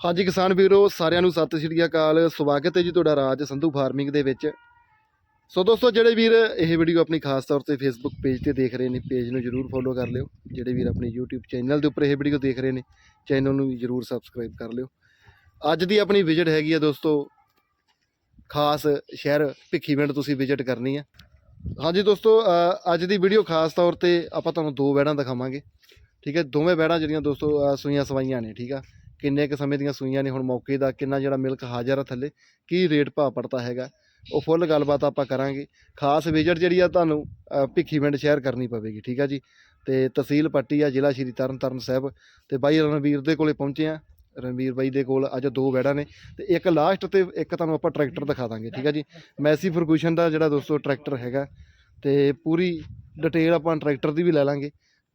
ਹਾਂਜੀ ਕਿਸਾਨ ਵੀਰੋ, ਸਾਰਿਆਂ ਨੂੰ ਸਤਿ ਸ਼੍ਰੀ ਅਕਾਲ। ਸਵਾਗਤ ਹੈ ਜੀ ਤੁਹਾਡਾ ਰਾਜ ਸੰਧੂ ਫਾਰਮਿੰਗ ਦੇ ਵਿੱਚ। ਸੋ ਦੋਸਤੋ, ਜਿਹੜੇ ਵੀਰ ਇਹ ਵੀਡੀਓ ਆਪਣੀ ਖਾਸ ਤੌਰ ਤੇ ਫੇਸਬੁੱਕ ਪੇਜ ਤੇ ਦੇਖ ਰਹੇ ਨੇ ਪੇਜ ਨੂੰ ਜਰੂਰ ਫੋਲੋ ਕਰ ਲਿਓ। ਜਿਹੜੇ ਵੀਰ ਆਪਣੀ YouTube ਚੈਨਲ ਦੇ ਉੱਪਰ ਇਹ ਵੀਡੀਓ ਦੇਖ ਰਹੇ ਨੇ ਚੈਨਲ ਨੂੰ ਵੀ ਜਰੂਰ ਸਬਸਕ੍ਰਾਈਬ ਕਰ ਲਿਓ। ਅੱਜ ਦੀ ਆਪਣੀ ਵਿਜ਼ਿਟ ਹੈਗੀ ਆ ਦੋਸਤੋ, ਖਾਸ ਸ਼ਹਿਰ ਭਿੱਖੀਵਿੰਡ ਤੁਸੀਂ ਵਿਜ਼ਿਟ ਕਰਨੀ ਆ। ਹਾਂਜੀ ਦੋਸਤੋ ਅੱਜ ਦੀ ਵੀਡੀਓ ਖਾਸ ਤੌਰ ਤੇ ਆਪਾਂ ਤੁਹਾਨੂੰ ਦੋ ਵੈੜਾਂ ਦਿਖਾਵਾਂਗੇ। ਠੀਕ ਹੈ, ਦੋਵੇਂ ਵੈੜਾਂ ਜਿਹੜੀਆਂ ਦੋਸਤੋ ਸੂਈਆਂ ਸਵਾਈਆਂ ਨੇ, ਠੀਕ ਆ। ਕਿੰਨੇ ਕੁ ਸਮੇਂ ਦੀਆਂ ਸੂਈਆਂ ਨੇ ਹੁਣ ਮੌਕੇ ਦਾ ਕਿੰਨਾ ਜਿਹੜਾ ਮਿਲਕ ਹਾਜ਼ਰ ਆ ਥੱਲੇ ਕੀ ਰੇਟ ਭਾਅ ਪੜਤਾ ਹੈਗਾ ਉਹ ਫੁੱਲ ਗੱਲਬਾਤ ਆਪਾਂ ਕਰਾਂਗੇ। ਖਾਸ ਵਿਜ਼ਿਟ ਜਿਹੜੀ ਆ ਤੁਹਾਨੂੰ ਅ, ਭਿੱਖੀਵਿੰਡ ਸ਼ਹਿਰ ਕਰਨੀ ਪਵੇਗੀ ਠੀਕ ਆ ਜੀ? ਤੇ ਤਹਿਸੀਲ ਪੱਟੀ ਆ ਜ਼ਿਲ੍ਹਾ ਸ਼੍ਰੀ ਤਰਨਤਾਰਨ ਸਾਹਿਬ। ਤੇ ਬਾਈ ਰਣਵੀਰ ਦੇ ਕੋਲੇ ਪਹੁੰਚੇ ਆ। ਰਣਵੀਰ ਬਾਈ ਦੇ ਕੋਲ ਅੱਜ ਦੋ ਵੈੜਾਂ ਨੇ। ਤੇ ਇੱਕ ਲਾਸਟ ਤੇ ਇੱਕ ਤੁਹਾਨੂੰ ਆਪਾਂ ਟਰੈਕਟਰ ਦਿਖਾ ਦਾਂਗੇ ਠੀਕ ਆ ਜੀ? ਮੈਸੀ ਫਰਗੂਸ਼ਨ ਦਾ ਜਿਹੜਾ ਦੋਸਤੋ ਟਰੈਕਟਰ ਹੈਗਾ। ਤੇ ਪੂਰੀ ਡਿਟੇਲ ਆਪਾਂ ਟਰੈਕਟਰ ਦੀ ਵੀ ਲੈ ਲਾਂਗੇ।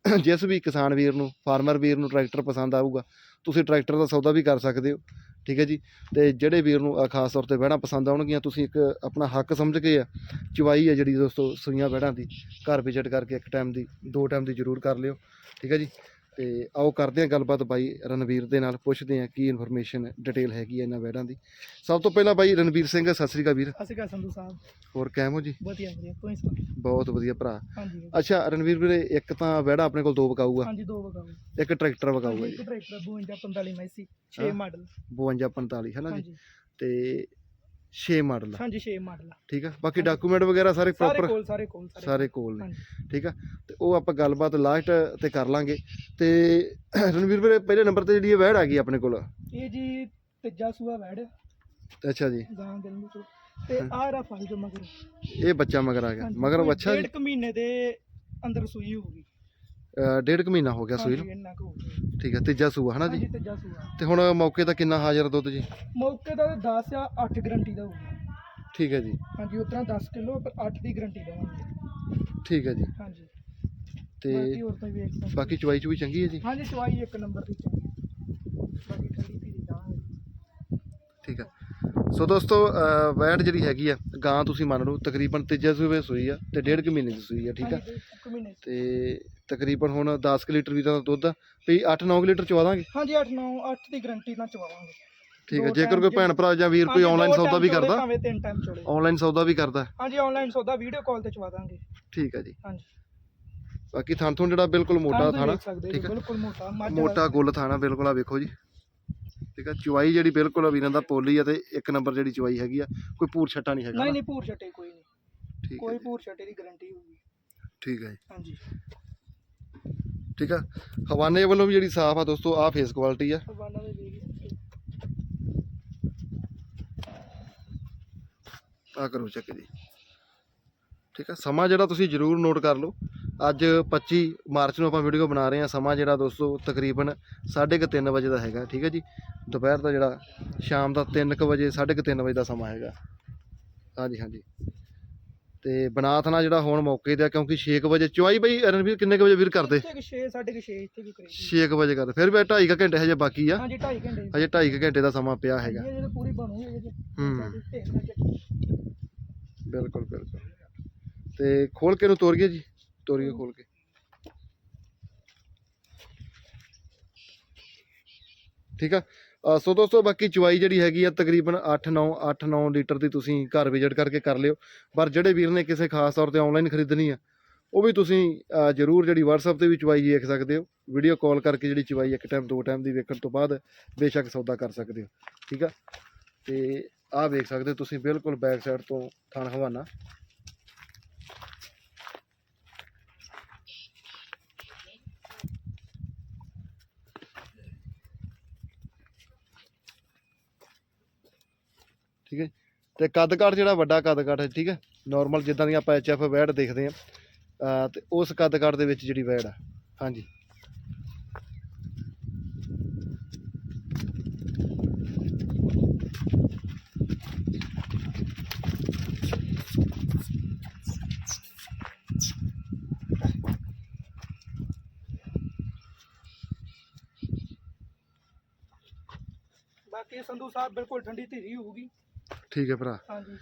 ਜਿਸ ਵੀ ਕਿਸਾਨ ਵੀਰ ਨੂੰ, ਫਾਰਮਰ ਵੀਰ ਨੂੰ ਟਰੈਕਟਰ ਪਸੰਦ ਆਊਗਾ, ਤੁਸੀਂ ਟਰੈਕਟਰ ਦਾ ਸੌਦਾ ਵੀ ਕਰ ਸਕਦੇ ਹੋ, ਠੀਕ ਹੈ ਜੀ? ਤੇ ਜਿਹੜੇ ਵੀਰ ਨੂੰ ਖਾਸ ਤੌਰ ਤੇ ਵਹਿਣਾ ਪਸੰਦ ਆਉਣਗੀਆਂ, ਤੁਸੀਂ ਇੱਕ ਆਪਣਾ ਹੱਕ ਸਮਝ ਕੇ ਆ ਚਵਾਈ ਹੈ ਜਿਹੜੀ ਦੋਸਤੋ ਸੂਈਆਂ ਵਹਿਣਾ ਦੀ, ਘਰ ਵਿਜ਼ਿਟ ਕਰਕੇ ਇੱਕ ਟਾਈਮ ਦੀ, ਦੋ ਟਾਈਮ ਦੀ ਜ਼ਰੂਰ ਕਰ ਲਿਓ, ਠੀਕ ਹੈ ਜੀ? ਤੇ ਆਓ ਕਰਦੇ ਹਾਂ ਗੱਲਬਾਤ ਬਾਈ ਰਣਵੀਰ ਦੇ ਨਾਲ ਪੁੱਛਦੇ ਹਾਂ ਕੀ ਇਨਫੋਰਮੇਸ਼ਨ ਡਿਟੇਲ ਹੈਗੀ ਹੈ ਇਹਨਾਂ ਵਹਿੜਾਂ ਦੀ। ਸਭ ਤੋਂ ਪਹਿਲਾਂ ਬਾਈ ਰਣਵੀਰ ਸਿੰਘ ਸਤਿ ਸ੍ਰੀ ਅਕਾਲ ਵੀਰ। ਅਸੀਂ ਕਾ ਸੰਧੂ ਸਾਹਿਬ। ਹੋਰ ਕਾਇਮ ਹੋ ਜੀ? ਵਧੀਆ ਵਧੀਆ। ਤੁਸੀਂ ਸੁਣਾਓ? ਬਹੁਤ ਵਧੀਆ ਭਰਾ। ਹਾਂਜੀ ਅੱਛਾ ਰਣਵੀਰ ਵੀਰੇ ਇੱਕ ਤਾਂ ਵਹਿੜਾ ਆਪਣੇ ਕੋਲ ਦੋ ਵਿਕਾਊ ਆ ਹਾਂਜੀ ਦੋ ਵਗਾਓ ਇੱਕ ਟਰੈਕਟਰ ਵਿਕਾਊ ਆ ਇੱਕ ਜੀ। ਟਰੈਕਟਰ 52 45 ਮੈਸੀ 6 ਹਾਂ। ਮਾਡਲ। 52 45 ਹੈ ਨਾ ਜੀ? ਹਾਂਜੀ। ਤੇ 6 ਮਾਡਲ ਆ। ਹਾਂਜੀ 6 ਮਾਡਲ ਠੀਕ ਆ? ਬਾਕੀ ਡਾਕੂਮੈਂਟ ਵਗੈਰਾ ਸਾਰੇ ਸਾਰੇ ਪ੍ਰੋਪਰ ਕੋਲ ਸਾਰੇ ਕੋਲ ਸਾਰੇ ਕੋਲ। ਨੇ। ਠੀਕ ਆ? ਤੇ ਉਹ ਆਪਾਂ ਗੱਲਬਾਤ ਲਾਸਟ ਤੇ ਕਰ ਲਾਂਗੇ। ਤੇ ਰਣਵੀਰ ਵੀਰੇ ਪਹਿਲੇ ਨੰਬਰ ਤੇ ਜਿਹੜੀ ਇਹ ਵੈੜ ਆ ਗਈ ਆਪਣੇ ਕੋਲ? ਇਹ ਜੀ ਤੀਜਾ ਸੂਆ ਵੈੜ। ਅੱਛਾ ਜੀ। ਗਾਂ ਦਿਲ ਨੂੰ ਤੋਂ ਤੇ ਆਹ ਰਾ ਫਾਈ ਜੋ ਮਗਰ। ਇਹ ਬੱਚਾ ਮਗਰ ਆ ਗਿਆ। ਮਗਰ ਅੱਛਾ ਜੀ। ਡੇਢ ਕੁ ਮਹੀਨੇ ਦੇ ਅੰਦਰ ਸੂਈ ਹੋਊਗੀ। ਡੇਢ ਕੁ ਮਹੀਨਾ ਹੋ ਗਿਆ ਸੂਈ ਨੂੰ ਹਾਂਜੀ, ਇੰਨਾ ਕੁ ਹੋਊਗੀ ਠੀਕ ਆ ਤੀਜਾ ਸੂਆ ਹਨਾ ਜੀ? ਹਾਂਜੀ ਤੀਜਾ ਸੂਆ। ਤੇ ਹੁਣ ਮੌਕੇ ਦਾ ਕਿੰਨਾ ਹਾਜ਼ਰ ਦੁੱਧ ਜੀ? ਮੌਕੇ ਦਾ 10 ਆ 8 ਗਰੰਟੀ ਦਾ ਹੋਊਗਾ ਠੀਕ ਹੈ ਜੀ। ਹਾਂਜੀ ਉਤਰਾ 10 ਕਿਲੋ ਪਰ 8 ਦੀ ਗਰੰਟੀ ਦਵਾਂਗੇ। ਠੀਕ ਹੈ ਜੀ। ਹਾਂਜੀ। ਤੇ ਬਾਕੀ ਹੋਰ ਤਾਂ ਵੇਖ ਸਕਦੇ। ਬਾਕੀ ਚਵਾਈ ਚੂਈ ਚੰਗੀ ਹੈ ਜੀ? ਹਾਂਜੀ ਚਵਾਈ ਇੱਕ ਨੰਬਰ ਦੀ ਚਾਹੀਦੀ ਬਾਕੀ ਠੰਡੀ ਠੀਕ ਆ ਸੋ ਦੋਸਤੋ ਵੈਟ ਜਿਹੜੀ ਹੈਗੀ ਆ ਗਾਂ ਤੁਸੀਂ ਮੰਨ ਲਓ ਤਕਰੀਬਨ ਤੀਜੇ ਸੂਏ ਸੂਈ ਆ ਤੇ ਡੇਢ ਕੁ ਮਹੀਨੇ ਦੀ ਸੂਈ ਆ ਠੀਕ ਆ। ਤੇ ਤਕਰੀਬਨ ਹੁਣ 10 ਕੁ ਲੀਟਰ ਵੀ ਦਾ ਦੁੱਧ ਆ। ਵੀ 8-9 ਲੀਟਰ ਚਵਾ ਦਾਂਗੇ ਹਾਂਜੀ 8 9 8 ਦੀ ਗਰੰਟੀ ਨਾਲ ਚਵਾਵਾਂਗੇ। ਠੀਕ ਹੈ ਜੇਕਰ ਕੋਈ ਭੈਣ ਭਰਾ ਜਾਂ ਵੀਰ ਕੋਈ ਆਨਲਾਈਨ ਸੌਦਾ ਵੀ ਕਰਦਾ। ਆਨਲਾਈਨ ਸੌਦਾ ਵੀ ਕਰਦਾ। ਹਾਂਜੀ ਆਨਲਾਈਨ ਸੌਦਾ ਵੀਡੀਓ ਕਾਲ ਤੇ ਚਵਾ ਦਾਂਗੇ ਠੀਕ ਹੈ ਜੀ। ਹਾਂਜੀ। ਬਾਕੀ ਥਣ ਥੁਣ ਜਿਹੜਾ ਬਿਲਕੁਲ ਮੋਟਾ ਥਾਣਾ ਠੀਕ ਹੈ। ਬਿਲਕੁਲ ਮੋਟਾ ਮੋਟਾ। ਗੁੱਲ ਥਾਣਾ ਬਿਲਕੁਲ ਆ ਵੇਖੋ ਜੀ। ਠੀਕ ਆ? ਚੁਆਈ ਜਿਹੜੀ ਬਿਲਕੁਲ ਆ ਵੀਰਾਂ ਦਾ ਪੋਲੀ ਆ ਤੇ ਇੱਕ ਨੰਬਰ ਜਿਹੜੀ ਚੁਆਈ ਹੈਗੀ ਆ ਕੋਈ ਪੂਰ ਛੱਟਾ ਨਹੀਂ ਹੈਗਾ ਨਹੀਂ। ਨਹੀਂ ਪੂਰ ਛਟੇ ਕੋਈ ਨਹੀਂ। ਠੀਕ ਹੈ ਕੋਈ ਜੀ, ਪੂਰ ਛਟੇ ਦੀ ਗਰੰਟੀ ਹੋਊਗੀ। ਠੀਕ ਹੈ ਜੀ। ਹਾਂਜੀ। ਠੀਕ ਆ? ਹਵਾਨੇ ਵੱਲੋਂ ਵੀ ਜਿਹੜੀ ਸਾਫ਼ ਆ ਦੋਸਤੋ ਆ ਫੇਸ ਕੁਆਲਿਟੀ ਆ। ਹਵਾਨਾ ਦੇ ਸਕਦੇ। ਆ ਕਰੋ ਚੈੱਕ ਜੀ। ਠੀਕ ਆ? ਸਮਾਂ ਜਿਹੜਾ ਤੁਸੀਂ ਜਰੂਰ ਨੋਟ ਕਰ ਲਓ। ਅੱਜ 25 ਮਾਰਚ ਨੂੰ ਆਪਾਂ ਵੀਡੀਓ ਬਣਾ ਰਹੇ ਹਾਂ। ਸਮਾਂ ਜਿਹੜਾ ਦੋਸਤੋ ਤਕਰੀਬਨ 3:30 ਵਜੇ ਦਾ ਹੈਗਾ ਠੀਕ ਹੈ ਜੀ? ਦੁਪਹਿਰ ਦਾ ਜਿਹੜਾ ਸ਼ਾਮ ਦਾ 3:00 ਵਜੇ 3:30 ਵਜੇ ਦਾ ਸਮਾਂ ਹੈਗਾ। ਹਾਂਜੀ ਹਾਂਜੀ। ਤੇ ਬਨਾਥਨਾ ਜਿਹੜਾ ਹੁਣ ਮੌਕੇ ਤੇ ਕਿਉਂਕਿ 6 ਵਜੇ ਚੁਆਈ ਬਈ ਰਣਵੀਰ ਕਿੰਨੇ ਕੁ ਵਜੇ ਵੀਰ ਕਰਦੇ? ਇੱਥੇ ਕਿ 6 6:30 ਇੱਥੇ ਵੀ ਕਰੀ 6 ਵਜੇ ਕਰਦੇ। ਫਿਰ ਵੀ 2.5 ਘੰਟੇ ਹਜੇ ਬਾਕੀ ਆ। ਹਾਂਜੀ 2.5 ਘੰਟੇ। ਹਜੇ 2.5 ਘੰਟੇ ਦਾ ਸਮਾਂ ਪਿਆ ਹੈਗਾ। ਹੂੰ। ਬਿਲਕੁਲ ਬਿਲਕੁਲ। ਤੇ ਖੋਲ ਕੇ ਨੂੰ ਤੋਰੀਏ ਜੀ ਤੋਰੀਏ ਖੋਲ ਕੇ। ਠੀਕ ਆ? ਸੋ ਦੋਸਤੋ, ਬਾਕੀ ਚਵਾਈ ਜਿਹੜੀ ਹੈਗੀ ਆ, ਤਕਰੀਬਨ 8-9 8-9 ਲੀਟਰ ਦੀ ਤੁਸੀਂ ਘਰ ਵਿਜ਼ਿਟ ਕਰਕੇ ਕਰ ਲਿਓ। ਪਰ ਜਿਹੜੇ ਵੀਰ ਨੇ ਕਿਸੇ ਖਾਸ ਤੌਰ ਤੇ ਆਨਲਾਈਨ ਖਰੀਦਣੀ ਆ, ਉਹ ਵੀ ਤੁਸੀਂ ਜ਼ਰੂਰ ਜਿਹੜੀ WhatsApp ਤੇ ਵੀ ਚਵਾਈ ਦੇਖ ਸਕਦੇ ਹੋ। ਵੀਡੀਓ ਕਾਲ ਕਰਕੇ ਜਿਹੜੀ ਚਵਾਈ ਇੱਕ ਟਾਈਮ ਦੋ ਟਾਈਮ ਦੀ ਵੇਖਣ ਤੋਂ ਬਾਅਦ ਬੇਸ਼ੱਕ ਸੌਦਾ ਕਰ ਸਕਦੇ ਹੋ। ਠੀਕ ਆ? ਤੇ ਆਹ ਵੇਖ ਸਕਦੇ ਹੋ ਤੁਸੀਂ ਬਿਲਕੁਲ ਬੈਕ ਸਾਈਡ ਤੋਂ ਥਣ ਹਵਾਨਾ ਠੀਕ ਹੈ ਤੇ ਕੱਦ ਕਾਠ ਜਿਹੜਾ ਵੱਡਾ ਕੱਦ ਕਾਠ ਹੈ, ਠੀਕ ਹੈ? ਨਾਰਮਲ ਜਿੱਦਾਂ ਦੀਆਂ ਆਪਾਂ ਐਚਐਫ ਵੈੜ ਦੇਖਦੇ ਆ ਤੇ ਉਸ ਕੱਦ ਕਾਠ ਦੇ ਵਿੱਚ ਜਿਹੜੀ ਵੈੜ ਆ। ਹਾਂਜੀ। ਬਾਕੀ ਸੰਧੂ ਸਾਹਿਬ ਬਿਲਕੁਲ ਠੰਡੀ ਧੀਰੀ ਹੋਊਗੀ। ਠੀਕ ਹੈ ਭਰਾ। ਹਾਂਜੀ।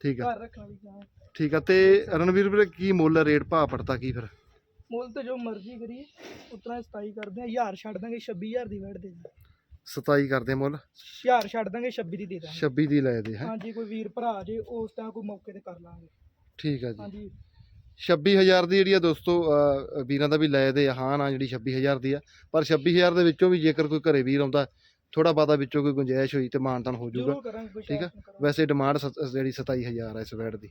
ਠੀਕ ਹੈ। ਘਰ ਰੱਖਣ ਵਾਲੀ ਗਾਂ ਠੀਕ ਹੈ ਤੇ ਰਣਵੀਰ ਵੀਰੇ ਕੀ ਮੁੱਲ ਹੈ ਰੇਟ ਭਾਅ ਪੜਤਾ ਕੀ ਫਿਰ? ਮੁੱਲ ਤੇ ਜੋ ਮਰਜ਼ੀ ਕਰੀਏ ਉਤਨਾ 27 ਕਰਦੇ ਆ 1000 ਛੱਡ ਦਾਂਗੇ 26000 ਦੀ ਵੈਟ ਦੇ ਦਾਂਗੇ 27 ਕਰਦੇ ਮੁੱਲ? ਹਜ਼ਾਰ ਛੱਡ ਦਾਂਗੇ 26 ਦੀ ਦੇ ਦਾਂਗੇ 26 ਦੀ ਲੈ ਦੇ ਹੈ? ਹਾਂਜੀ ਕੋਈ ਵੀਰ ਭਰਾ ਜੇ ਉਸ ਤਾਂ ਕੋਈ ਮੌਕੇ ਤੇ ਕਰ ਲਾਂਗੇ। ਠੀਕ ਹੈ ਜੀ। ਹਾਂਜੀ। 26000 ਦੀ ਜਿਹੜੀ ਆ ਦੋਸਤੋ ਵੀਰਾਂ ਦਾ ਵੀ ਲੈ ਦੇ ਆ, ਹਾਂ ਨਾ ਜਿਹੜੀ 26000 ਦੀ ਆ। ਪਰ 26000 ਦੇ ਵਿੱਚੋਂ ਵੀ ਜੇਕਰ ਕੋਈ ਘਰੇ ਵੀਰ ਆਉਂਦਾ ਥੋੜਾ ਬਾਤਾ ਵਿੱਚੋਂ ਕੋਈ ਗੁੰਜਾਇਸ਼ ਹੋਈ ਤੇ ਮਾਨਤਾਨ ਹੋ ਜਾਊਗਾ। ਠੀਕ ਆ। ਵੈਸੇ ਡਿਮਾਂਡ ਜਿਹੜੀ 27000 ਹੈ ਇਸ ਵੈਟ ਦੀ।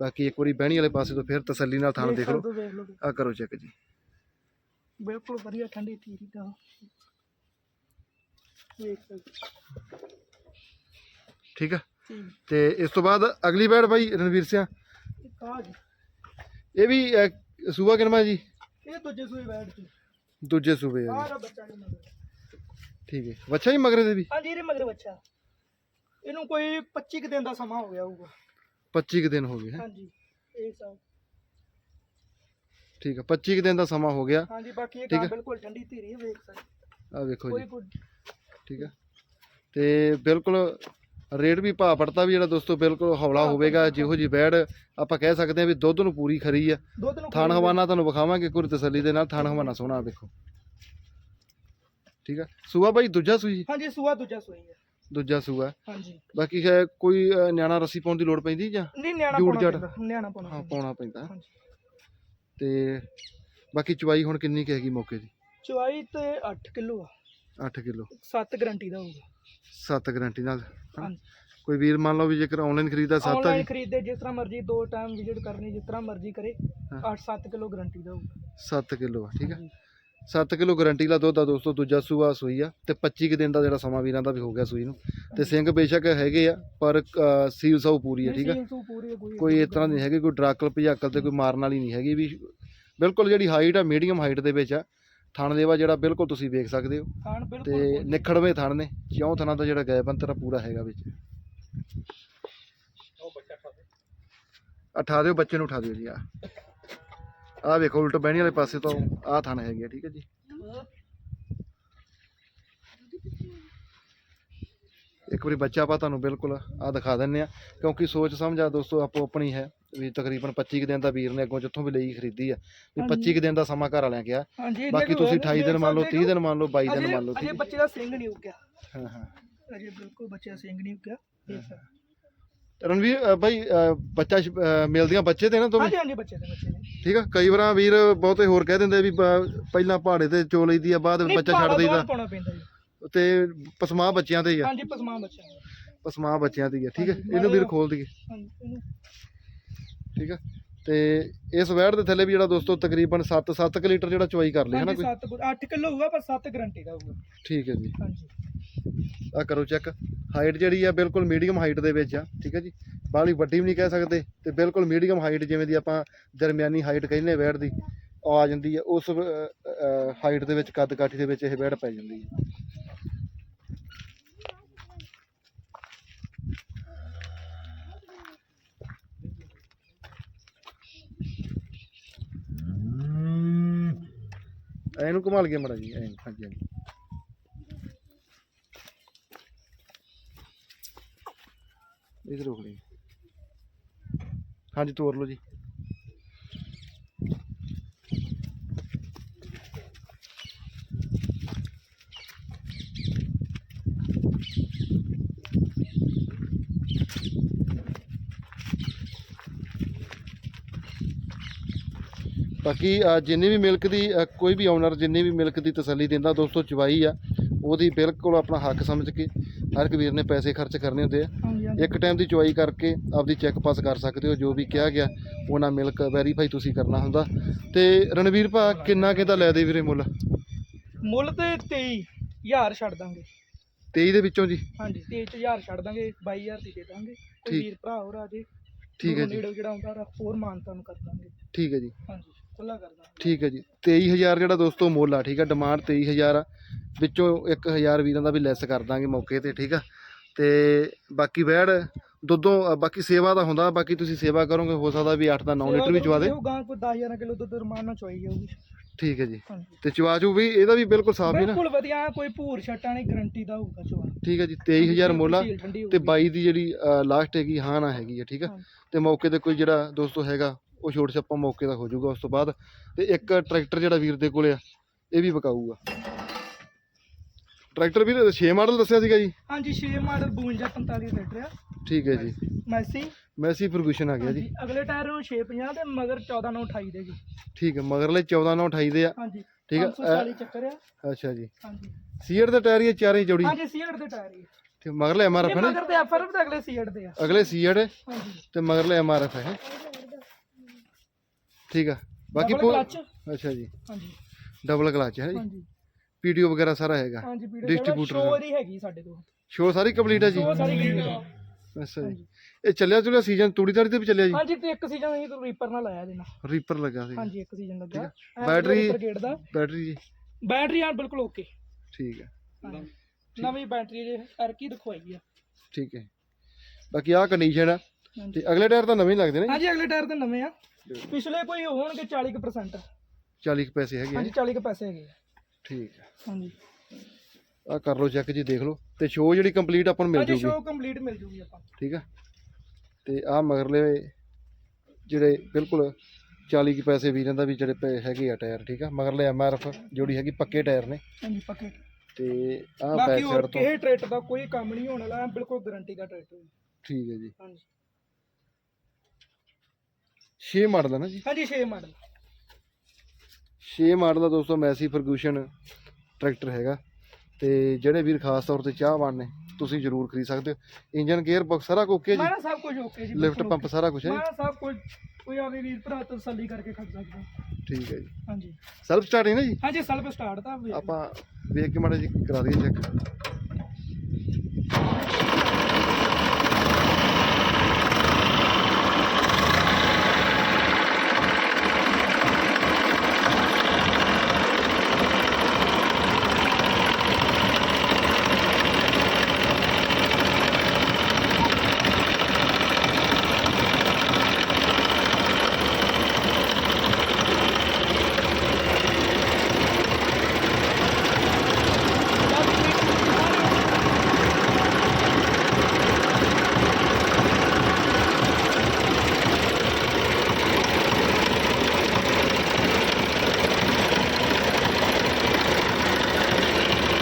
ਬਾਕੀ ਇੱਕ ਵਾਰੀ ਬਹਿਣੀ ਵਾਲੇ ਪਾਸੇ ਤੋਂ ਫਿਰ ਤਸੱਲੀ ਨਾਲ ਥਾਣ ਦੇਖ ਲਓ। ਆ ਕਰੋ ਚੈੱਕ ਜੀ। ਬਿਲਕੁਲ ਵਧੀਆ ਠੰਡੀ ਧੀਰੀ ਦਾ ਠੀਕ ਆ? ਤੇ ਇਸ ਤੋਂ ਬਾਅਦ ਅਗਲੀ ਬੈੜ ਬਾਈ ਰਣਵੀਰ ਸਿੰਘ ਇੱਕ ਆ ਜੀ। ਇਹ ਵੀ ਸੂਬਾ ਕਿਨਮਾ ਜੀ? ਇਹ ਦੂਜੇ ਬੈਠ ਜੀ ਦੂਜੇ ਸੂਬੇ ਆ ਬੱਚਾ ਮਗਰ ਠੀਕ ਹੈ। ਬੱਚਾ ਹੀ ਮਗਰੇ ਦੇ ਵੀ? ਹਾਂਜੀ ਇਹਦੇ ਮਗਰ ਬੱਚਾ। ਇਹਨੂੰ ਕੋਈ 25 ਕੁ ਦਿਨ ਦਾ ਸਮਾਂ ਹੋ ਗਿਆ ਹੋਊਗਾ। 25 ਕੁ ਦਿਨ ਹੋ ਗਏ ਹੈ? ਹਾਂਜੀ ਇਹ ਸਭ। ਠੀਕ ਆ 25 ਕੁ ਦਿਨ ਦਾ ਸਮਾਂ ਹੋ ਗਿਆ। ਹਾਂਜੀ ਬਾਕੀ ਇਹ ਠੀਕ ਆ। ਬਿਲਕੁਲ ਠੰਡੀ ਧੀਰੀ ਹੈ ਵੇਖ ਸਕਦੇ ਆ ਵੇਖੋ ਕੋਈ ਜੀ। ਠੀਕ ਆ ਤੇ ਬਿਲਕੁਲ ਰੇਟ ਵੀ ਭਾਅ ਪੜਤਾ ਵੀ ਜਿਹੜਾ ਦੋਸਤੋ ਬਿਲਕੁਲ ਹੌਲਾ ਹੋਵੇਗਾ। ਜਿਹੋ ਜੀ ਬੈੜ ਆਪਾਂ ਕਹਿ ਸਕਦੇ ਹਾਂ ਵੀ ਦੁੱਧ ਨੂੰ ਪੂਰੀ ਖਰੀ ਆ। ਦੁੱਧ ਨੂੰ ਥਾਣ ਕੋਈ- ਹਵਾਨਾ ਤੁਹਾਨੂੰ ਵਿਖਾਵਾਂਗੇ ਕੋਈ ਤਸੱਲੀ ਦੇ ਨਾਲ ਥਾਣ ਹਵਾਨਾ ਸੋਹਣਾ ਵੇਖੋ। ਠੀਕ ਆ? ਸੂਆ ਬਾਈ ਦੂਜਾ ਸੂਈ? ਹਾਂਜੀ ਸੂਆ ਦੂਜਾ ਸੂਈ ਹੈ ਦੂਜਾ ਸੂਆ। ਹਾਂਜੀ। ਬਾਕੀ ਹੈ ਕੋਈ ਅ, ਨਿਆਣਾ ਰੱਸੀ ਪਾਉਣ ਦੀ ਲੋੜ ਪੈਂਦੀ ਜਾਂ? ਨਹੀਂ ਨਿਆਣਾ ਜੂੜ ਪਾਉਣਾ ਜੜ। ਪੈਂਦਾ ਨਿਆਣਾ ਪਾਉਣਾ ਹਾਂ ਪੈਂਦਾ। ਪਾਉਣਾ ਪੈਂਦਾ। ਹਾਂਜੀ। ਤੇ ਬਾਕੀ ਚਵਾਈ ਹੁਣ ਕਿੰਨੀ ਕੁ ਹੈਗੀ ਮੌਕੇ ਦੀ? ਚਵਾਈ ਤੇ 8 ਕਿਲੋ ਆ। 8 ਕਿਲੋ। 7 ਗਰੰਟੀ ਦਾ ਹੋਊਗਾ। 7 ਗਾਰੰਟੀ ਨਾਲ ਹਨਾ? ਹਾਂਜੀ। ਕੋਈ ਵੀਰ ਮੰਨ ਲਓ ਵੀ ਜੇਕਰ ਆਨਲਾਈਨ ਖਰੀਦਾ 7 ਆ ਆਨਲਾਈਨ ਜੀ? ਖਰੀਦੇ ਜਿਸ ਤਰ੍ਹਾਂ ਮਰਜ਼ੀ ਦੋ ਟਾਈਮ ਵਿਜ਼ਿਟ ਕਰਨੀ ਜਿਸ ਤਰ੍ਹਾਂ ਮਰਜ਼ੀ ਕਰੇ ਹਾਂ। 8-7 ਕਿਲੋ ਗਰੰਟੀ ਦਾ ਹੋਊਗਾ। 7 ਕਿਲੋ ਆ ਠੀਕ ਆ? ਹਾਂਜੀ। 7 ਕਿਲੋ ਗਾਰੰਟੀ ਦਾ ਦੁੱਧ ਆ ਦੋਸਤੋ ਦੂਜਾ ਸੂਆ ਸੂਈ ਆ ਤੇ 25 ਕੁ ਦਿਨ ਦਾ ਜਿਹੜਾ ਸਮਾਂ ਵੀਰਾਂ ਦਾ ਵੀ ਹੋ ਗਿਆ ਸੂਈ ਨੂੰ। ਤੇ ਸਿੰਘ ਬੇਸ਼ੱਕ ਹੈਗੇ ਆ ਪਰ ਸੀਲ ਸਾਊ ਪੂਰੀ ਆ ਠੀਕ ਆ? ਕੋਈ ਇਸ ਤਰ੍ਹਾਂ ਦੀ ਨਹੀਂ ਹੈਗੀ ਕੋਈ ਡਰਾਕਲ ਭਜਾਕਲ ਤੇ ਕੋਈ ਮਾਰਨ ਵਾਲੀ ਨਹੀਂ ਹੈਗੀ ਵੀ ਬਿਲਕੁਲ ਜਿਹੜੀ ਹਾਈਟ ਆ ਮੀਡੀਅਮ ਹਾਈਟ ਦੇ ਵਿੱਚ ਆ। ਥਣ ਦੇਵਾ ਜਿਹੜਾ ਬਿਲਕੁਲ ਤੁਸੀਂ ਵੇਖ ਸਕਦੇ ਹੋ। ਤੇ ਨਿਖੜਵੇਂ ਥਣ ਨੇ ਚੌਂ ਥਣਾਂ ਦਾ ਜਿਹੜਾ ਗੈਪ ਅੰਤਰ ਆ ਪੂਰਾ ਹੈਗਾ ਵਿੱਚ। ਉਠਾ ਦਿਓ ਬੱਚੇ ਨੂੰ ਉਠਾ ਦਿਓ ਜੀ ਆ। ਆ ਵੇਖੋ ਉਲਟ ਬਹਿਣੀ ਵਾਲੇ ਪਾਸੇ ਤੋਂ ਆ ਥਣ ਹੈਗੇ ਆ, ਠੀਕ ਹੈ ਜੀ। ਇੱਕ ਵਾਰੀ ਬੱਚਾ ਆਪਾਂ ਤੁਹਾਨੂੰ ਬਿਲਕੁਲ ਆ ਦਿਖਾ ਦਿੰਨੇ ਆ ਕਿਉਂਕਿ ਸੋਚ ਸਮਝ ਆ ਦੋਸਤੋ ਆਪੋ ਆਪਣੀ ਹੈ ਵੀ ਤਕਰੀਬਨ 25 ਕੁ ਦਿਨ ਦਾ ਵੀਰ ਨੇ ਅੱਗੋਂ ਜਿੱਥੋਂ ਵੀ ਲਈ ਖਰੀਦੀ ਆ ਵੀ 25 ਕੁ ਦਿਨ ਦਾ ਸਮਾਂ ਘਰ ਵਾਲਿਆਂ ਕਿਹਾ। ਹਾਂਜੀ ਇੰਨੇ ਬਾਕੀ ਕੁ ਤੁਸੀਂ ਹੋਏ 28 ਦਿਨ ਮੰਨ ਲਓ 30 ਦਿਨ ਮੰਨ ਲਓ 22 ਦਿਨ ਮੰਨ ਲਓ ਅਜੇ ਠੀਕ ਬੱਚੇ ਦਾ ਸਿੰਘ ਨਹੀਂ ਉੱਗਿਆ ਹੈ ਹਾਂ। ਹਾਂ ਅਜੇ ਬਿਲਕੁਲ ਬੱਚੇ ਦਾ ਸਿੰਘ ਨਹੀਂ ਉੱਗਿਆ ਦੇਖ ਸਕਦੇ। ਰਣਵੀਰ ਅ, ਬਾਈ ਅ, ਬੱਚਾ ਸ਼- ਅ, ਮਿਲਦੀਆਂ ਬੱਚੇ ਤੇ ਨਾ ਦੋਵੇਂ? ਹਾਂਜੀ ਹਾਂਜੀ ਬੱਚੇ ਦੇ ਬੱਚੇ ਨੇ ਠੀਕ ਆ ਕਈ ਵਾਰਾਂ ਵੀਰ ਬਹੁਤੇ ਹੋਰ ਕਹਿ ਦਿੰਦੇ ਵੀ ਬ- ਪਹਿਲਾਂ ਪਹਾੜੇ ਤੇ ਚੋ ਲਈਦੀ ਆ ਬਾਅਦ ਵਿੱਚ ਬੱਚਾ ਛੱਡ ਦਈਦਾ। ਨੂੰ ਪਾਉਣਾ ਪੈਂਦਾ ਜੀ। ਤੇ ਪਸਮਾ ਬੱਚਿਆਂ ਤੇ ਹੀ ਆ। ਹਾਂਜੀ ਪਸਮਾ ਬੱਚਾ ਪਸਮਾ ਬੱਚਿਆਂ ਦੀ ਆ ਠੀਕ ਹੈ ਹਾਂਜੀ, ਇਹਨੂੰ ਵੀਰ ਖੋਲ ਦਈਏ। ਹਾਂਜੀ ਇਹਨੂੰ। ਠੀਕ ਆ? ਤੇ ਇਸ ਵੈੜ ਦੇ ਥੱਲੇ ਵੀ ਜਿਹੜਾ ਦੋਸਤੋ ਤਕਰੀਬਨ 7-7 ਲੀਟਰ ਜਿਹੜਾ ਚਵਾਈ ਕਰ ਲਈ ਹੈ ਨਾ ਹਾਂਜੀ ਕੋਈ? 7 8 ਕਿਲੋ ਹੋਊਗਾ ਪਰ 7 ਗਰੰਟੀ ਦਾ ਹੋਊਗਾ। ਠੀਕ ਹੈ ਜੀ। ਹਾਂਜੀ। ਆ ਕਰੋ ਚੈੱਕ। ਹਾਈਟ ਜਿਹੜੀ ਆ ਬਿਲਕੁਲ ਮੀਡੀਅਮ ਹਾਈਟ ਦੇ ਵਿੱਚ ਆ, ਠੀਕ ਹੈ ਜੀ? ਬਾਹਲੀ ਵੱਡੀ ਵੀ ਨਹੀਂ ਕਹਿ ਸਕਦੇ ਤੇ ਬਿਲਕੁਲ ਮੀਡੀਅਮ ਹਾਈਟ ਜਿਵੇਂ ਦੀ ਆਪਾਂ ਦਰਮਿਆਨੀ ਹਾਈਟ ਕਹਿੰਦੇ ਆ ਦੀ, ਉਹ ਆ ਜਾਂਦੀ ਹੈ ਉਸ ਹਾਈਟ ਦੇ ਵਿੱਚ ਕੱਦ ਕਾਠੀ ਦੇ ਵਿੱਚ ਇਹ ਵੈੜ ਪੈ ਜਾਂਦੀ ਹੈ। ਇਹਨੂੰ ਘੁਮਾ ਲਈਏ ਮੜਾ ਜੀ ਐ, ਹਾਂਜੀ ਹਾਂਜੀ। ਇਧਰ ਰੋਕ ਲਈ ਹਾਂਜੀ ਤੋਰ ਲਓ ਜੀ। ਬਾਕੀ ਅ, ਜਿੰਨੀ ਵੀ ਮਿਲਕ ਦੀ ਕੋਈ ਵੀ ਓਨਰ ਜਿੰਨੀ ਵੀ ਮਿਲਕ ਦੀ ਤਸੱਲੀ ਦਿੰਦਾ ਦੋਸਤੋ ਚਵਾਈ ਆ ਉਹਦੀ ਬਿਲਕੁਲ ਆਪਣਾ ਹੱਕ ਸਮਝ ਕੇ ਹਰ ਇੱਕ ਵੀਰ ਨੇ ਪੈਸੇ ਖਰਚ ਕਰਨੇ ਹੁੰਦੇ ਆ। ਇੱਕ ਟਾਈਮ ਦੀ ਚੁਆਈ ਕਰਕੇ ਆਪਦੀ ਚੈੱਕ ਪਾਸ ਕਰ ਸਕਦੇ ਹੋ ਜੋ ਵੀ ਕਿਹਾ ਗਿਆ ਉਹਨਾਂ ਮਿਲਕ ਵੈਰੀਫਾਈ ਤੁਸੀਂ ਕਰਨਾ ਹੁੰਦਾ। ਤੇ ਰਣਵੀਰ ਭਾ ਕਿੰਨਾ ਕਿਦਾ ਲੈ ਦੇ ਵੀਰੇ ਮੁੱਲ? ਮੁੱਲ ਤੇ 23000 ਛੱਡ ਦਾਂਗੇ। 23 ਦੇ ਵਿੱਚੋਂ ਜੀ? ਹਾਂਜੀ 23000 ਛੱਡ ਦਾਂਗੇ 22000 ਦੀ ਦੇ ਦਾਂਗੇ। ਕੋਈ ਠੀਕ। ਵੀਰ ਭਰਾ ਹੋਰ ਆ ਜੇ। ਠੀਕ ਹੈ ਜੀ। ਨੇੜੇ ਜਿਹੜਾ ਰਾ ਹੋਰ ਮਾਨਤਾ ਨੂੰ ਕਰ ਦਾਂਗੇ ਠੀਕ ਹੈ ਜੀ। ਹਾਂਜੀ ਖੁੱਲਾ ਕਰ ਦਾਂਗੇ। ਠੀਕ ਹੈ ਜੀ। 23000 ਜਿਹੜਾ ਦੋਸਤੋ ਮੁੱਲ ਆ ਠੀਕ ਆ ਡਿਮਾਂਡ 23000 ਆ। ਵਿੱਚੋਂ 1000 ਵੀਰਾਂ ਦਾ ਵੀ ਲੈਸ ਕਰ ਦਾਂਗੇ ਮੌਕੇ ਤੇ ਠੀਕ ਆ। ਤੇ ਬਾਕੀ ਵੈੜ ਦੁੱਧੋਂ ਬਾਕੀ ਸੇਵਾ ਦਾ ਹੁੰਦਾ ਬਾਕੀ ਤੁਸੀਂ ਸੇਵਾ ਕਰੋਗੇ ਹੋ ਸਕਦਾ ਵੀ 8 ਦਾ 9 ਲੀਟਰ ਵੀ ਚਵਾ ਦੇ। ਉਹ ਗਾਂ ਕੋਈ 10000 ਕਿਲੋ ਦੁੱਧ ਰਮਾਨ ਨਾਲ ਚੋਈ ਜਾਊਗੀ। ਠੀਕ ਹੈ ਜੀ। ਹਾਂਜੀ। ਤੇ ਚਵਾ ਚੂ ਵੀ ਇਹਦਾ ਵੀ ਬਿਲਕੁਲ ਸਾਫ਼ ਹੀ ਨਾ। ਬਿਲਕੁਲ ਵਧੀਆ ਕੋਈ ਭੂਰ ਛੱਟਾਂ ਨਹੀਂ ਗਰੰਟੀ ਦਾ ਹੋਊਗਾ ਚੋਆ ਠੀਕ ਹੈ ਜੀ 23000 ਮੁੱਲ ਠੰਡੀ ਤੇ ਹੋਊਗੀ। 22 ਦੀ ਜਿਹੜੀ ਲਾਸਟ ਹੈਗੀ ਹਾਂ ਨਾ ਹੈਗੀ ਹੈ ਠੀਕ ਹੈ ਹਾਂਜੀ। ਤੇ ਮੌਕੇ ਤੇ ਕੋਈ ਜਿਹੜਾ ਦੋਸਤੋ ਹੈਗਾ ਉਹ ਛੋਟ ਛੱਪਾ ਮੌਕੇ ਦਾ ਹੋ ਜਾਊਗਾ ਉਸ ਤੋਂ ਬਾਅਦ। ਤੇ ਇੱਕ ਟਰੈਕਟਰ ਜਿਹੜਾ ਵੀਰ ਦੇ ਕੋਲੇ ਆ ਇਹ ਵੀ ਵਿਕਾਊਗਾ। ਟਰੈਕਟਰ ਵੀਰ 6 ਮਾਡਲ ਦੱਸਿਆ ਸੀਗਾ ਜੀ? ਹਾਂਜੀ 6 ਮਾਡਲ 52 45 ਟਰੈਕਟਰ ਆ। ਠੀਕ ਹੈ ਜੀ। ਮੈਸੀ? ਮੈਸੀ ਫਰਗੂਸ਼ਨ ਆ ਗਿਆ ਜੀ। ਅਗਲੇ ਟਾਇਰ ਨੂੰ 650 ਤੇ ਮਗਰ 14 ਨੂੰ 28 ਦੇ ਜੀ। ਠੀਕ ਹੈ ਮਗਰਲੇ 14 ਨਾਲ 28 ਦੇ ਆ। ਹਾਂਜੀ ਠੀਕ ਆ, 540 ਚੱਕਰ ਆ। ਅੱਛਾ ਜੀ। ਹਾਂਜੀ। ਸੀਟ ਦੇ ਟਾਇਰ ਹੀ ਆ ਚਾਰੇ ਜੋੜੀ? ਹਾਂਜੀ ਸੀਟ ਦੇ ਟਾਇਰ ਹੀ। ਤੇ ਮਗਰਲੇ ਐਮਆਰਐਫ ਇਹ ਹੈ ਨਾ ਮਗਰ ਤੇ ਐਫਆਰ ਤੇ ਅਗਲੇ ਸੀਟ ਦੇ ਆ। ਅਗਲੇ ਸੀਟ ਹਾਂਜੀ। ਤੇ ਮਗਰਲੇ ਐਮਆਰਐਫ ਹੈ। ਠੀਕ ਆ। ਬਾਕੀ? ਅੱਛਾ ਜੀ। ਹਾਂਜੀ। ਡਬਲ ਕਲਚ ਹੈ ਜੀ? ਹਾਂਜੀ। ਪੀਡੀਓ ਵਗੈਰਾ ਸਾਰਾ ਹੈਗਾ। ਹਾਂਜੀ ਵੀਡੀਓ ਸ਼ੋਅ ਦੀ। ਹੈਗੀ ਸਾਡੇ ਕੋਲ। ਸ਼ੋ ਸਾਰੀ ਕੰਪਲੀਟ ਹੈ ਜੀ। ਸ਼ੋਅ ਸਾਰੀ ਗਈ ਆ। ਅੱਛਾ ਜੀ। ਇਹ ਚੱਲਿਆ ਚੁਲਿਆ ਸੀਜ਼ਨ ਤੂੜੀ ਤਾੜੀ ਤੇ ਵੀ ਚੱਲਿਆ ਜੀ? ਹਾਂਜੀ ਤੇ ਇੱਕ ਸੀਜ਼ਨ ਅਸੀਂ ਤਾਂ ਰੀਪਰ ਨਾਲ ਲਾਇਆ ਦੇਣਾ ਰੀਪਰ ਲੱਗਾ ਸੀ। ਹਾਂਜੀ ਇੱਕ ਸੀਜ਼ਨ ਲੱਗਾ। Battery- ਗੇਟ ਦਾ। ਬੈਟਰੀ ਜੀ। ਬੈਟਰੀ ਆ ਬਿਲਕੁਲ ਓਕੇ ਠੀਕ ਹੈ। ਨਵੀਂ ਬੈਟਰੀ ਜੇ ਐਰਕੀ ਦਿਖਵਾਈ ਆ। ਠੀਕ ਹੈ। ਬਾਕੀ ਆਹ ਕੰਡੀਸ਼ਨ ਆ। ਹਾਂਜੀ। ਤੇ ਅਗਲੇ ਟਾਇਰ ਤਾਂ ਨਵੇਂ ਹੀ ਲੱਗਦੇ ਨੇ ਹਾਂਜੀ ਅਗਲੇ ਟਾਇਰ ਤਾਂ ਨਵੇਂ ਆ। ਪਿਛਲੇ ਕੋਈ ਹੋਣਗੇ 40% 40 ਕੁ ਪੈਸੇ ਹੈਗੇ ਆ। ਹਾਂਜੀ 40 ਕੁ ਪੈਸੇ ਹੈਗੇ ਆ। ਠੀਕ ਹੈ। ਹਾਂਜੀ। ਆ ਕਰ ਲਓ ਚੈੱਕ ਜੀ ਦੇਖ ਲਓ। ਤੇ ਸ਼ੋ ਜਿਹੜੀ ਕੰਪਲੀਟ ਆਪਾਂ ਨੂੰ ਮਿਲ ਜੂਗੀ। ਸ਼ੋਅ ਕੰਪਲੀਟ ਮਿਲ ਜੂਗੀ ਆਪਾਂ। ਠੀਕ ਆ ਤੇ ਆ ਮਗਰਲੇ ਜਿਹੜੇ ਬਿਲਕੁਲ 40 ਕੁ ਪੈਸੇ ਵੀਰਾਂ ਦਾ ਵੀ ਜਿਹੜੇ ਪਏ ਹੈਗੇ ਆ ਟਾਇਰ ਠੀਕ ਆ? ਮਗਰਲੇ ਐਮਆਰਐਫ ਜਿਹੜੀ ਹੈਗੀ ਪੱਕੇ ਟਾਇਰ ਨੇ। ਹਾਂਜੀ ਪੱਕੇ। ਤੇ ਆ ਬਾਕੀ ਬੈਕ ਹੋਰ ਸਾਈਡ ਤੋਂ ਕਿਸੇ ਟਰੈਕਟਰ ਦਾ ਕੋਈ ਕੰਮ ਨਹੀਂ ਹੋਣ ਵਾਲਾ ਬਿਲਕੁਲ ਗਾਰੰਟੀ ਦਾ ਟਰੈਕਟਰ ਠੀਕ ਹੈ ਜੀ। ਹਾਂਜੀ। 6 ਮਾਡਲ ਹੈ ਨਾ ਜੀ? ਹਾਂਜੀ 6 ਮਾਡਲ 6 ਮਾਡਲ ਦਾ ਦੋਸਤੋ ਮੈਸੀ ਫਰਗੂਸ਼ਨ ਟਰੈਕਟਰ ਹੈਗਾ ਤੇ ਜਿਹੜੇ ਵੀਰ ਖਾਸ ਤੌਰ ਤੇ ਚਾਹਵਾਨ ਨੇ ਤੁਸੀਂ ਜ਼ਰੂਰ ਖਰੀਦ ਸਕਦੇ ਹੋ। ਇੰਜਨ ਗੇਅਰ ਬਾਕਸ ਸਾਰਾ ਕੁਝ ਜੀ? ਮਾਰਾ ਸਭ ਕੁਝ ਓਕੇ ਜੀ ਲਿਫਟ ਪੰਪ ਸਾਰਾ ਕੁਝ ਹੈ? ਮਾਰਾ ਸਭ ਕੁਝ ਕੋਈ ਆਵੇ ਵੀਰ ਭਰਾ ਤਸੱਲੀ ਕਰਕੇ ਖੜ ਸਕਦਾ। ਠੀਕ ਹੈ ਜੀ। ਹਾਂਜੀ। ਸੈਲਫ ਸਟਾਰਟ ਹੈ ਨਾ ਜੀ? ਹਾਂਜੀ ਸੈਲਫ ਸਟਾਰਟ ਵੀ ਆਪਾਂ ਵੇਖ ਕੇ ਮਾੜਾ ਜੀ ਕਰਾ ਦਈਏ ਚੈੱਕ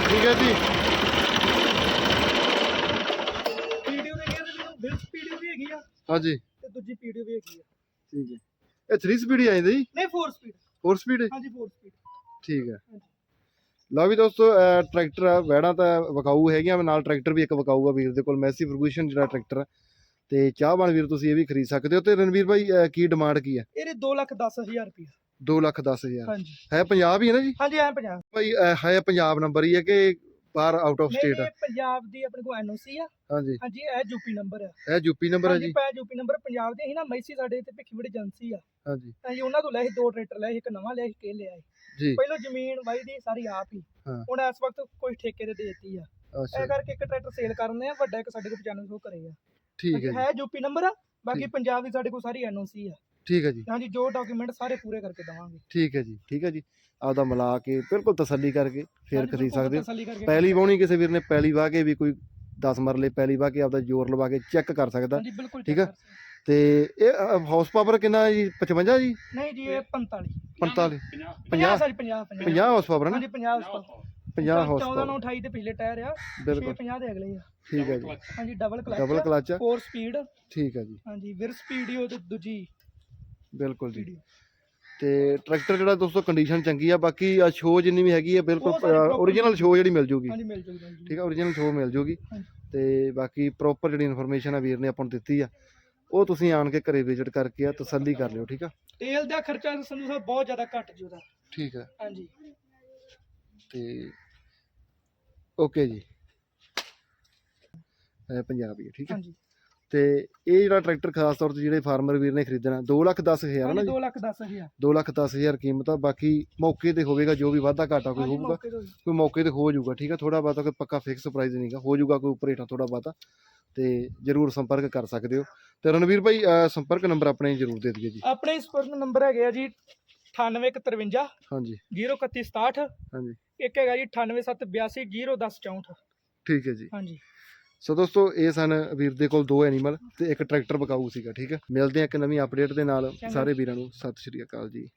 ਠੀਕ ਹੈ ਜੀ ਪੀਡੀਓ ਦੇ ਗੇਅਰ ਦੇ ਬਿਲ ਪੀਡੀਓ ਵੀ ਹੈਗੀ ਆ ਹਾਂਜੀ ਤੇ ਦੂਜੀ ਪੀਡੀਓ ਵੀ ਹੈਗੀ ਆ ਠੀਕ ਹੈ ਇਹ 3 ਸਪੀਡ ਹੀ ਆ ਜਾਂਦੇ? ਜੀ ਨਹੀਂ 4 ਸਪੀਡ 4 ਸਪੀਡ ਹਾਂਜੀ 4 ਸਪੀਡ ਠੀਕ ਹੈ। ਲਓ ਵੀ ਦੋਸਤੋ ਟਰੈਕਟਰ ਆ ਵੈੜਾਂ ਤਾਂ ਵਿਕਾਊ ਹੈਗੀਆਂ ਨਾਲ ਟਰੈਕਟਰ ਵੀ ਇੱਕ ਵਿਕਾਊ ਆ ਵੀਰ ਦੇ ਕੋਲ ਮੈਸੀ ਫਰਗੂਸ਼ਨ ਜਿਹੜਾ ਟਰੈਕਟਰ ਆ। ਤੇ ਚਾਹਵਾਨ ਵੀਰ ਤੁਸੀਂ ਇਹ ਵੀ ਖਰੀਦ ਸਕਦੇ ਹੋ। ਤੇ ਰਣਵੀਰ ਭਾਈ ਕੀ ਡਿਮਾਂਡ ਕੀ ਹੈ ਇਹਦੇ 2 ਲੱਖ 10000 ਰੁਪਏ 2 ਲੱਖ 10 ਹਜ਼ਾਰ। ਹਾਂਜੀ। ਹੈ ਪੰਜਾਬ ਹੀ ਹੈ ਨਾ ਜੀ? ਹਾਂਜੀ ਐ ਪੰਜਾਬ। ਭਾਈ ਹੈ ਪੰਜਾਬ ਨੰਬਰ ਹੀ ਹੈ ਕਿ ਬਾਹਰ ਆਊਟ ਆਫ ਸਟੇਟ ਆ। ਪੰਜਾਬ ਦੀ ਆਪਣੇ ਕੋਲ ਐਨਓਸੀ ਆ। ਹਾਂਜੀ। ਹਾਂਜੀ ਇਹ ਯੂਪੀ ਨੰਬਰ ਆ। ਇਹ ਯੂਪੀ ਨੰਬਰ ਹੈ ਹਾਂਜੀ ਜੀ ਪੈ ਯੂਪੀ ਨੰਬਰ ਪੰਜਾਬ ਦੇ ਸੀ ਨਾ ਮੈਸੀ ਸਾਡੇ ਇੱਥੇ ਭਿੱਖੀਵਿੰਡ ਏਜੰਸੀ ਆ। ਹਾਂਜੀ। ਅਸੀਂ ਉਹਨਾਂ ਤੋਂ ਲਏ ਦੋ ਟਰੈਕਟਰ ਲਏ ਸੀ ਇੱਕ ਨਵਾਂ ਲਿਆ ਸੀ ਕੇ ਲਿਆ ਜੀ। ਪਹਿਲਾਂ ਜ਼ਮੀਨ ਵਾਈ ਦੀ ਸਾਰੀ ਆਪ ਹੀ। ਹਾਂ। ਹੁਣ ਇਸ ਵਕਤ ਕੋਈ ਠੇਕੇ ਤੇ ਦੇ ਦਿੱਤੀ ਆ। ਅੱਛਾ। ਇਹ ਕਰਕੇ ਇੱਕ ਟਰੈਕਟਰ ਸੇਲ ਕਰਨੇ ਆ ਵੱਡਾ ਇੱਕ ਸਾਡੇ ਕੋਲ 9500 ਕਰੇ ਆ। ਠੀਕ ਹੈ ਜੀ। ਹੈ ਯੂਪੀ ਨੰਬਰ ਆ ਬਾਕੀ। ਪੰਜਾਬ ਦੀ ਸਾਡੇ ਕੋਲ ਸਾਰੀ ਐਨਓਸੀ ਆ। ਠੀਕ ਹੈ ਜੀ। ਹਾਂਜੀ ਜੋ ਡਾਕੂਮੈਂਟ ਸਾਰੇ ਪੂਰੇ ਕਰਕੇ ਦਵਾਂਗੇ। ਠੀਕ ਹੈ ਜੀ ਠੀਕ ਹੈ ਜੀ। ਆਪਦਾ ਮਿਲਾ ਕੇ ਬਿਲਕੁਲ ਤਸੱਲੀ ਕਰਕੇ ਫਿਰ ਹਾਂਜੀ, ਖਰੀਦ ਬਿਲਕੁਲ ਸਕਦੇ ਹੋ। ਤਸੱਲੀ ਕਰਕੇ ਵਾਹੁਣੀ ਕਿਸੇ ਵੀਰ ਨੇ ਪਹਿਲੀ ਵਾਹ ਕੇ ਵੀ ਕੋਈ 10 ਮਰਲੇ ਪਹਿਲੀ ਵਾਹ ਕੇ ਆਪਦਾ ਜ਼ੋਰ ਲਵਾ ਕੇ ਚੈੱਕ ਕਰ ਸਕਦਾ। ਹਾਂਜੀ ਬਿਲਕੁਲ ਠੀਕ check ਆ। ਕਰ ਸਕਦੇ। ਤੇ ਇਹ ਹਾਊਸ ਪਾਵਰ ਕਿੰਨਾ ਹੈ ਜੀ? 55 ਜੀ? ਨਹੀਂ ਜੀ ਇਹ 45 45 50 50 ਸਾਡੀ 50 50 50 ਹਾਊਸ ਪਾਵਰ ਹੈ ਨਾ? ਹਾਂਜੀ 50 50 ਹਾਊਸ 14 ਪਾਵਰ ਨੂੰ 28 ਦੇ ਪਿਛਲੇ ਟਾਇਰ ਆ 6 ਬਿਲਕੁਲ। 50 ਦੇ ਅਗਲੇ ਆ। ਠੀਕ ਹੈ ਜੀ। Double clutch double clutch 4 speed ਠੀਕ ਹੈ ਜੀ। ਹਾਂਜੀ ਵਿਰ ਸਪੀਡ ਹੀ ਉਹ ਤੇ ਦੂਜੀ। ਬਿਲਕੁਲ ਜੀ। ਤੇ ਟਰੈਕਟਰ ਜਿਹੜਾ ਦੋਸਤੋ ਕੰਡੀਸ਼ਨ ਚੰਗੀ ਆ ਬਾਕੀ ਆ ਸ਼ੋ ਜਿੰਨੀ ਵੀ ਹੈਗੀ ਆ ਉਹ ਬਿਲਕੁਲ ਸਾਰੀ proper ਓਰੀਜਨਲ ਸ਼ੋ ਜਿਹੜੀ ਮਿਲ ਜੂਗੀ। ਹਾਂਜੀ ਮਿਲ ਜੂਗਾ ਜੀ ਠੀਕ ਆ ਓਰੀਜਨਲ ਸ਼ੋ ਮਿਲ ਜੂਗੀ। ਹਾਂਜੀ। ਤੇ ਬਾਕੀ ਪ੍ਰੋਪਰ ਜਿਹੜੀ ਇਨਫੋਰਮੇਸ਼ਨ ਆ ਵੀਰ ਨੇ ਆਪਾਂ ਨੂੰ ਦਿੱਤੀ ਆ ਉਹ ਤੁਸੀਂ ਆਣ ਕੇ ਘਰੇ ਵਿਜ਼ਿਟ ਕਰਕੇ ਆ ਤਸੱਲੀ ਕਰ ਲਿਓ ਠੀਕ ਆ? ਤੇਲ ਦਾ ਖਰਚਾ ਸੰਧੂ ਸਾਹਿਬ ਬਹੁਤ ਜ਼ਿਆਦਾ ਘੱਟ ਜੀ ਉਹਦਾ। ਠੀਕ ਹੈ ਹਾਂਜੀ। ਤੇ ਓਕੇ ਜੀ। ਇਹ ਪੰਜਾਬੀ ਠੀਕ ਹੈ ਹਾਂਜੀ। ਤੇ ਇਹ ਜਿਹੜਾ ਟਰੈਕਟਰ ਖਾਸ ਤੌਰ ਤੇ ਜਿਹੜੇ ਫਾਰਮਰ ਵੀਰ ਨੇ ਖਰੀਦਣਾ 2 ਲੱਖ 10 ਹਜ਼ਾਰ ਹੈ ਨਾ ਜੀ? 2 ਲੱਖ 10 ਹਜ਼ਾਰ। 2 ਲੱਖ 10 ਹਜ਼ਾਰ ਕੀਮਤ ਆ ਬਾਕੀ ਮੌਕੇ ਤੇ ਹੋਵੇਗਾ ਜੋ ਵੀ ਵਾਧਾ ਘਾਟਾ ਕੋਈ ਹੋਊਗਾ। ਕੋਈ ਮੌਕੇ ਤੇ ਹੋ ਜਾਊਗਾ ਠੀਕ ਆ? ਥੋੜਾ ਬਾਤਾ ਕੋਈ ਪੱਕਾ ਫਿਕਸ ਪ੍ਰਾਈਸ ਨਹੀਂਗਾ ਹੋ ਜਾਊਗਾ ਕੋਈ ਉੱਪਰ ਹੇਠਾਂ ਥੋੜਾ ਬਾਤਾ ਤੇ ਜਰੂਰ ਸੰਪਰਕ ਕਰ ਸਕਦੇ ਹੋ। ਤੇ ਰਣਵੀਰ ਭਾਈ ਸੰਪਰਕ ਨੰਬਰ ਆਪਣੇ ਜਰੂਰ ਦੇ ਦਈਏ ਜੀ। ਆਪਣੇ ਸਪੋਰਟ ਨੰਬਰ ਹੈਗੇ ਆ ਜੀ 9853 ਹਾਂਜੀ। 03167 ਹਾਂਜੀ। ਇੱਕ ਹੈਗਾ ਜੀ 9872 01064 ਠੀਕ ਹੈ ਜੀ। ਹਾਂਜੀ। ਸੋ ਦੋਸਤੋ ਇਹ ਸਨ ਵੀਰ ਦੇ ਕੋਲ ਦੋ ਐਨੀਮਲ ਤੇ ਇੱਕ ਟਰੈਕਟਰ ਬਕਾਊ ਸੀਗਾ ਠੀਕ ਹੈ? ਮਿਲਦੇ ਆ ਇੱਕ ਨਵੀਂ ਅਪਡੇਟ ਦੇ ਨਾਲ। ਸਾਰੇ ਵੀਰਾਂ ਨੂੰ ਸਤਿ ਸ਼੍ਰੀ ਅਕਾਲ ਜੀ।